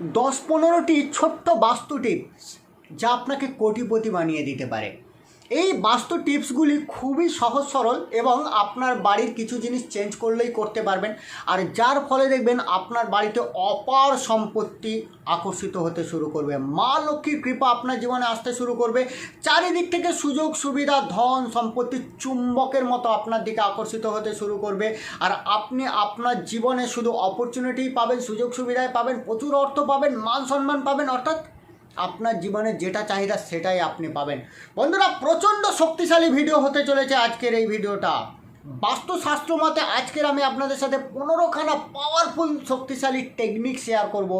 দশ পনেরোটি ছোট্ট বাস্তু টিপস যা আপনাকে কোটিপতি বানিয়ে দিতে পারে। এই বাস্তু টিপসগুলি খুবই সহজ, সরল এবং আপনার বাড়ির কিছু জিনিস চেঞ্জ করলেই করতে পারবেন। আর যার ফলে দেখবেন আপনার বাড়িতে অপার সম্পত্তি আকর্ষিত হতে শুরু করবে। মা লক্ষ্মীর কৃপা আপনার জীবনে আসতে শুরু করবে। চারিদিক থেকে সুযোগ, সুবিধা, ধন, সম্পত্তি চুম্বকের মতো আপনার দিকে আকর্ষিত হতে শুরু করবে। আর আপনি আপনার জীবনে শুধু অপরচুনিটি পাবেন সুযোগ সুবিধায় পাবেন, প্রচুর অর্থ পাবেন মান সম্মান পাবেন, অর্থাৎ আপনার জীবনে যেটা চাহিদা সেটাই আপনি পাবেন। বন্ধুরা, প্রচণ্ড শক্তিশালী ভিডিও হতে চলেছে আজকের এই ভিডিওটা। বাস্তুশাস্ত্র মতে আজকের আমি আপনাদের সাথে পনেরোখানা পাওয়ারফুল শক্তিশালী টেকনিক শেয়ার করব।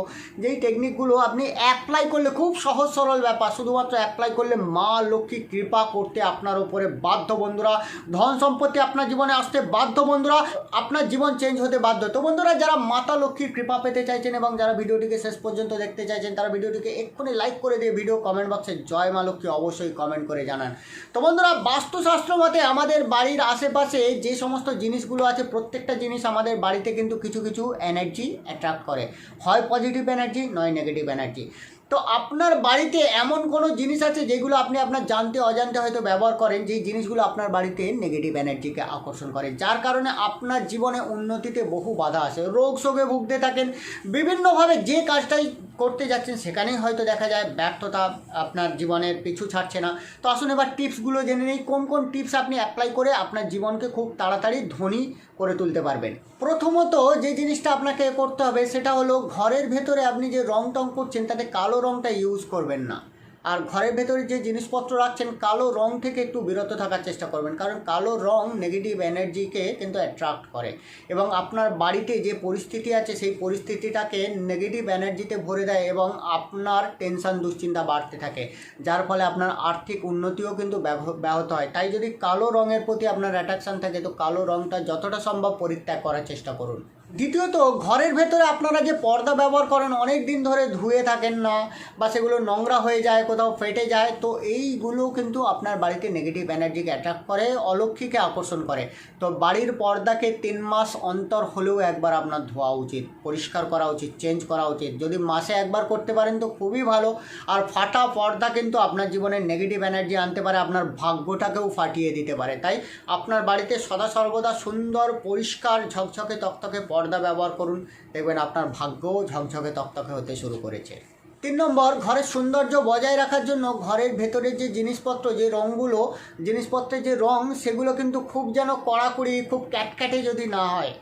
যেই টেকনিকগুলো আপনি অ্যাপ্লাই করলে খুব সহজ সরল ব্যাপার, শুধুমাত্র অ্যাপ্লাই করলে মা লক্ষ্মী কৃপা করতে আপনার উপরে বাধ্য বন্ধুরা। ধন সম্পত্তি আপনার জীবনে আসতে বাধ্য বন্ধুরা, আপনার জীবন চেঞ্জ হতে বাধ্য। তো বন্ধুরা, যারা মাতা লক্ষ্মীর কৃপা পেতে চাইছেন এবং যারা ভিডিওটিকে শেষ পর্যন্ত দেখতে চাইছেন, তারা ভিডিওটিকে এক্ষুনি লাইক করে দিয়ে ভিডিও কমেন্ট বক্সে জয় মা লক্ষ্মী অবশ্যই কমেন্ট করে জানান। তো বন্ধুরা, বাস্তুশাস্ত্র মতে আমাদের বাড়ির আশেপাশে যে সমস্ত জিনিসগুলো আছে, প্রত্যেকটা জিনিস আমাদের বাড়িতে কিন্তু কিছু কিছু এনার্জি অ্যাট্রাক্ট করে। হয় পজিটিভ এনার্জি নয় নেগেটিভ এনার্জি তো আপনার বাড়িতে এমন কোনো জিনিস আছে যেগুলো আপনি আপনার জানতে, অজান্তে হয়তো ব্যবহার করেন, যেই জিনিসগুলো আপনার বাড়িতে নেগেটিভ এনার্জিকে আকর্ষণ করে? যার কারণে আপনার জীবনে উন্নতিতে বহু বাধা আসে। রোগ শোকে ভুগতে থাকেন। বিভিন্নভাবে যে কাজটাই করতে যাচ্ছেন, সেখানেই হয়তো দেখা যায় ব্যর্থতা আপনার জীবনের পিছু ছাড়ছে না। তো আসুন এবার টিপসগুলো জেনে নিই, কোন কোন টিপস আপনি অ্যাপ্লাই করে আপনার জীবনকে খুব তাড়াতাড়ি ধনী করে তুলতে পারবেন। প্রথমত যে জিনিসটা আপনাকে করতে হবে, সেটা হলো ঘরের ভেতরে আপনি যে রং টং করছেন, তাতে কালো রংটা ইউজ করবেন না। আর ঘরের ভেতরে যে জিনিসপত্র রাখছেন, কালো রং থেকে একটু বিরত থাকার চেষ্টা করবেন। কারণ কালো রং নেগেটিভ এনার্জিকে কিন্তু অ্যাট্রাক্ট করে। এবং আপনার বাড়িতে যে পরিস্থিতি আছে, সেই পরিস্থিতিটাকে নেগেটিভ এনার্জিতে ভরে দেয় এবং আপনার টেনশন দুশ্চিন্তা বাড়তে থাকে। যার ফলে আপনার আর্থিক উন্নতিও কিন্তু ব্যাহ- ব্যাহত হয়। তাই যদি কালো রঙের প্রতি আপনার অ্যাট্রাকশান থাকে, তো কালো রঙটা যতটা সম্ভব পরিত্যাগ করার চেষ্টা করুন। দ্বিতীয়ত, ঘরের ভেতরে আপনারা যে পর্দা ব্যবহার করেন, অনেক দিন ধরে ধুয়ে থাকেন না বা সেগুলো নোংরা হয়ে যায়, কোথাও ফেটে যায়, তো এইগুলো কিন্তু আপনার বাড়িতে নেগেটিভ এনার্জিকে অ্যাট্রাক্ট করে, অলক্ষীকে আকর্ষণ করে। তো বাড়ির পর্দাকে তিন মাস অন্তর হলেও একবার আপনার ধোয়া উচিত, পরিষ্কার করা উচিত চেঞ্জ করা উচিত। যদি মাসে একবার করতে পারেন তো খুবই ভালো। আর ফাটা পর্দা কিন্তু আপনার জীবনে নেগেটিভ এনার্জি আনতে পারে, আপনার ভাগ্যটাকেও ফাটিয়ে দিতে পারে। তাই আপনার বাড়িতে সদা সর্বদা সুন্দর, পরিষ্কার, ঝকঝকে, তকতকে পর্দা ব্যবহার করুন। দেখবেন আপনার ভাগ্যও ঝকঝকে তকতকে হতে শুরু করেছে। তিন নম্বর, ঘরের সৌন্দর্য বজায় রাখার জন্য ঘরের ভেতরের যে জিনিসপত্র, যে রঙগুলো, জিনিসপত্রের যে রং, সেগুলো কিন্তু খুব যেন কড়াকড়ি, খুব ক্যাটক্যাটে যদি না হয়,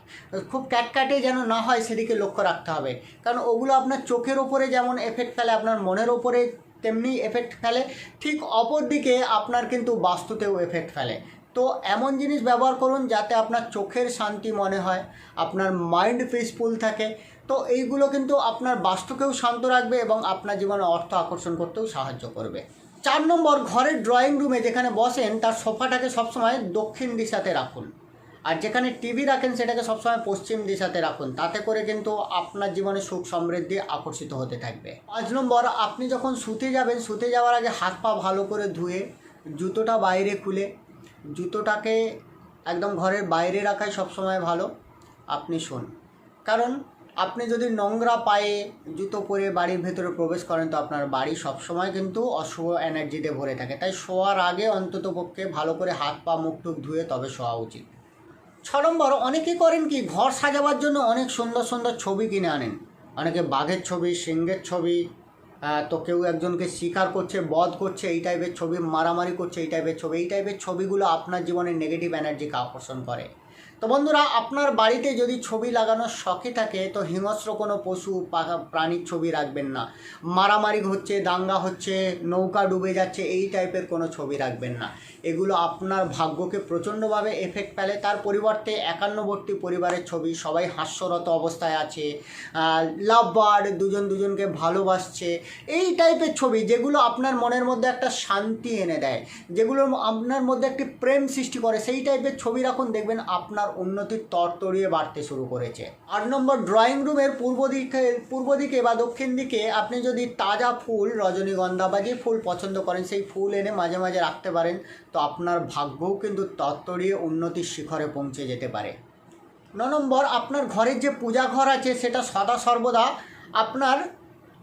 খুব ক্যাটক্যাটে যেন না হয়, সেদিকে লক্ষ্য রাখতে হবে। কারণ ওগুলো আপনার চোখের ওপরে যেমন এফেক্ট ফেলে, আপনার মনের ওপরে তেমনি এফেক্ট ফেলে, ঠিক অপর দিকে আপনার কিন্তু বাস্তুতেও এফেক্ট ফেলে। তো এমন জিনিস ব্যবহার করুন যাতে আপনার চোখের শান্তি মনে হয়, আপনার মাইন্ড পিসফুল থাকে। তো এইগুলো কিন্তু আপনার বাস্তুকেও শান্ত রাখবে এবং আপনার জীবনে অর্থ আকর্ষণ করতেও সাহায্য করবে। চার নম্বর, ঘরের ড্রয়িং রুমে যেখানে বসেন, তার সোফাটাকে সবসময় দক্ষিণ দিশাতে রাখুন। আর যেখানে টিভি রাখেন, সেটাকে সবসময় পশ্চিম দিশাতে রাখুন। তাতে করে কিন্তু আপনার জীবনে সুখ সমৃদ্ধি আকর্ষিত হতে থাকবে। পাঁচ নম্বর, আপনি যখন শুতে যাবেন, শুতে যাওয়ার আগে হাত পা ভালো করে ধুয়ে, জুতোটা বাইরে খুলে জুতোটাকে একদম ঘরের বাইরে রাখাই সবসময় ভালো। আপনি শোন। কারণ আপনি যদি নোংরা পায়ে জুতো পরে বাড়ির ভেতরে প্রবেশ করেন, তো আপনার বাড়ি সবসময় কিন্তু অশুভ এনার্জিতে ভরে থাকে। তাই শোয়ার আগে অন্তত পক্ষে ভালো করে হাত পা, মুখ টুক ধুয়ে তবে শোয়া উচিত। ছ নম্বর অনেকে করেন কি, ঘর সাজাবার জন্য অনেক সুন্দর সুন্দর ছবি কিনে আনেন। অনেকে বাঘের ছবি, সিংহের ছবি তো কেউ একজনকে স্বীকার করছে, বধ করছে, এই টাইপের ছবি, মারামারি করছে, এই টাইপের ছবি, এই টাইপের ছবিগুলো আপনার জীবনে নেগেটিভ এনার্জিকে আকর্ষণ করে। তো বন্ধুরা, আপনার বাড়িতে যদি ছবি লাগানোর শখে থাকে, তো হিংস্র কোনো পশু প্রাণীর ছবি রাখবেন না। মারামারি হচ্ছে, দাঙ্গা হচ্ছে, নৌকা ডুবে যাচ্ছে, এই টাইপের কোনো ছবি রাখবেন না। এগুলো আপনার ভাগ্যকে প্রচণ্ডভাবে এফেক্ট ফেলে। তার পরিবর্তে একান্নবর্তী পরিবারের ছবি, সবাই হাস্যরত অবস্থায় আছে লাভ বার্ড দুজন দুজনকে ভালোবাসছে, এই টাইপের ছবি যেগুলো আপনার মনের মধ্যে একটা শান্তি এনে দেয়, যেগুলো আপনার মধ্যে একটি প্রেম সৃষ্টি করে, সেই টাইপের ছবি রাখুন, দেখবেন আপনার উন্নতির তরতরিয়ে বাড়তে শুরু করেছে। আট নম্বর ড্রয়িং রুমের পূর্ব দিকে পূর্ব দিকে বা দক্ষিণ দিকে আপনি যদি তাজা ফুল রজনীগন্ধা বা যে ফুল পছন্দ করেন, সেই ফুল এনে মাঝে মাঝে রাখতে পারেন, তো আপনার ভাগ্যও কিন্তু তত্তরিয়ে উন্নতির শিখরে পৌঁছে যেতে পারে। ন নম্বর, আপনার ঘরের যে পূজা ঘর আছে, সেটা সদা সর্বদা আপনার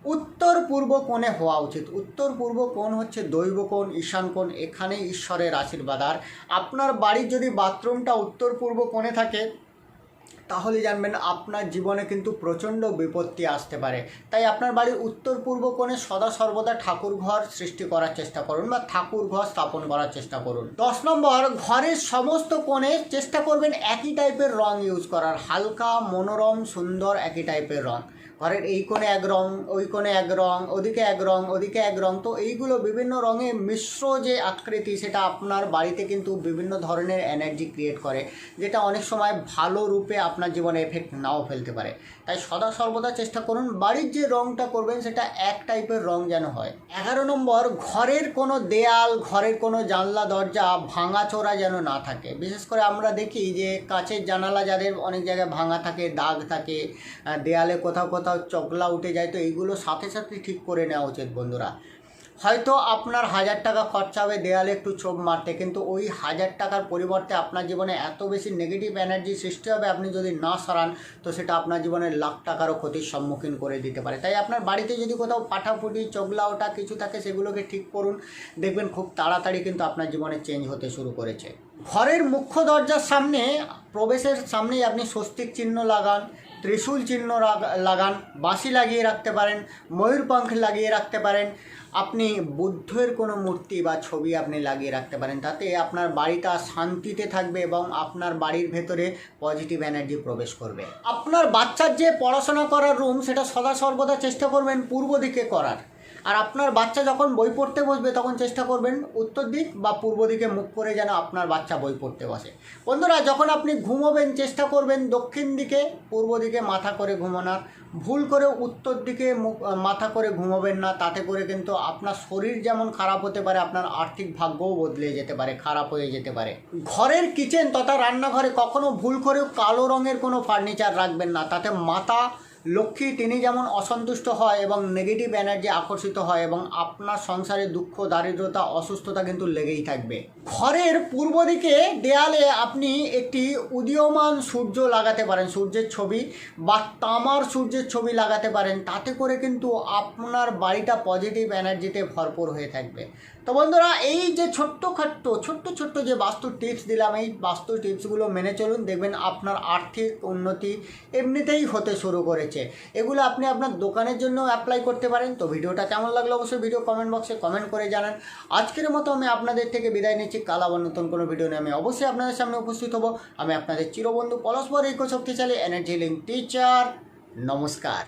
উত্তর পূর্ব কোণে হওয়া উচিত। উত্তর পূর্ব কোণ হচ্ছে দৈব কোণ, ঈশান কোণ। এখানেই ঈশ্বরের আশীর্বাদ। আর আপনার বাড়ির যদি বাথরুমটা উত্তর পূর্ব কোণে থাকে, তাহলে জানবেন আপনার জীবনে কিন্তু প্রচণ্ড বিপত্তি আসতে পারে। তাই আপনার বাড়ির উত্তর পূর্ব কোণে সদা সর্বদা ঠাকুর ঘর সৃষ্টি করার চেষ্টা করুন বা ঠাকুর ঘর স্থাপন করার চেষ্টা করুন। দশ নম্বর, ঘরের সমস্ত কোণে চেষ্টা করবেন একই টাইপের রং ইউজ করার। হালকা, মনোরম, সুন্দর একই টাইপের রং। ঘরের এই কোণে এক রং, ওই কোণে এক রং, ওদিকে এক রং, ওদিকে এক রং। তো এইগুলো বিভিন্ন রঙে মিশ্র যে আকৃতি, সেটা আপনার বাড়িতে কিন্তু বিভিন্ন ধরনের এনার্জি ক্রিয়েট করে, যেটা অনেক সময় ভালো রূপে আপনার জীবনে এফেক্ট নাও ফেলতে পারে। তাই সদা সর্বদা চেষ্টা করুন, বাড়ির যে রংটা করবেন, সেটা এক টাইপের রং যেন হয়। এগারো নম্বর, ঘরের কোনো দেয়াল, ঘরের কোনো জানলা, দরজা ভাঙাচোরা যেন না থাকে। বিশেষ করে আমরা দেখি যে কাঁচের জানালা যাদের অনেক জায়গায় ভাঙা থাকে, দাগ থাকে দেয়ালে কোথাও কোথাও চকলা উঠে যায়, তো এইগুলো সাথে সাথে ঠিক করে নেওয়া উচিত বন্ধুরা। হয়তো আপনার হাজার টাকা খরচা হবে, দেয়ালে একটু চোখ মারতে, কিন্তু ওই হাজার টাকার পরিবর্তে আপনার জীবনে এত বেশি নেগেটিভ এনার্জি সৃষ্টি হবে, আপনি যদি না সরান, তো সেটা আপনার জীবনে লাখ টাকারও ক্ষতির সম্মুখীন করে দিতে পারে। তাই আপনার বাড়িতে যদি কোথাও পাঠাপুটি চগলা ওটা কিছু থাকে, সেগুলোকে ঠিক করুন। দেখবেন খুব তাড়াতাড়ি কিন্তু আপনার জীবনে চেঞ্জ হতে শুরু করেছে। ঘরের মুখ্য দরজার সামনে, প্রবেশের সামনেই আপনি স্বস্তিক চিহ্ন লাগান ত্রিশূল চিহ্ন লাগান, বাঁশি লাগিয়ে রাখতে পারেন ময়ূরপঙ্খ লাগিয়ে রাখতে পারেন। আপনি বুদ্ধের কোনো মূর্তি বা ছবি আপনি লাগিয়ে রাখতে পারেন, তাতে আপনার বাড়িটা শান্তিতে থাকবে এবং আপনার বাড়ির ভেতরে পজিটিভ এনার্জি প্রবেশ করবে। আপনার বাচ্চার যে পড়াশোনা করার রুম সেটা সদা সর্বদা চেষ্টা করবেন পূর্ব দিকে করার। আর আপনার বাচ্চা যখন বই পড়তে বসবে, তখন চেষ্টা করবেন উত্তর দিক বা পূর্ব দিকে মুখ করে যেন আপনার বাচ্চা বই পড়তে বসে। বন্ধুরা, যখন আপনি ঘুমোবেন, চেষ্টা করবেন দক্ষিণ দিকে, পূর্ব দিকে মাথা করে ঘুমানোর। ভুল করে উত্তর দিকে মুখ, মাথা করে ঘুমোবেন না, তাতে করে কিন্তু আপনার শরীর যেমন খারাপ হতে পারে, আপনার আর্থিক ভাগ্যও বদলে যেতে পারে, খারাপ হয়ে যেতে পারে। ঘরের কিচেন তথা রান্নাঘরে কখনো ভুল করেও কালো রঙের কোনো ফার্নিচার রাখবেন না, তাতে মাথা লক্ষ্মী তিনি যেমন অসন্তুষ্ট হয় এবং নেগেটিভ এনার্জি আকর্ষিত হয় এবং আপনার সংসারে দুঃখ, দারিদ্রতা, অসুস্থতা কিন্তু লেগেই থাকবে। ঘরের পূর্ব দিকে দেয়ালে আপনি একটি উদীয়মান সূর্য লাগাতে পারেন, সূর্যের ছবি বা তামার সূর্যের ছবি লাগাতে পারেন। তাতে করে কিন্তু আপনার বাড়িটা পজিটিভ এনার্জিতে ভরপুর হয়ে থাকবে। তো বন্ধুরা, এই যে ছোট্ট খাট্ট, ছোট্ট ছোট্ট যে বাস্তু টিপস দিলাম, এই বাস্তু টিপসগুলো মেনে চলুন, দেখবেন আপনার আর্থিক উন্নতি এমনিতেই হতে শুরু করেছে। এগুলো আপনি আপনার দোকানের জন্য অ্যাপ্লাই করতে পারেন। তো ভিডিওটা কেমন লাগল অবশ্যই ভিডিও কমেন্ট বক্সে কমেন্ট করে জানান। আজকের মতো আমি আপনাদের থেকে বিদায় নিচ্ছি। কাল নতুন কোনো ভিডিও নিয়ে আমি অবশ্যই আপনাদের সামনে উপস্থিত হব। আমি আপনাদের চিরবন্ধু পরস্পর এই শক্তিশালী এনার্জি লিঙ্ক টিচার নমস্কার।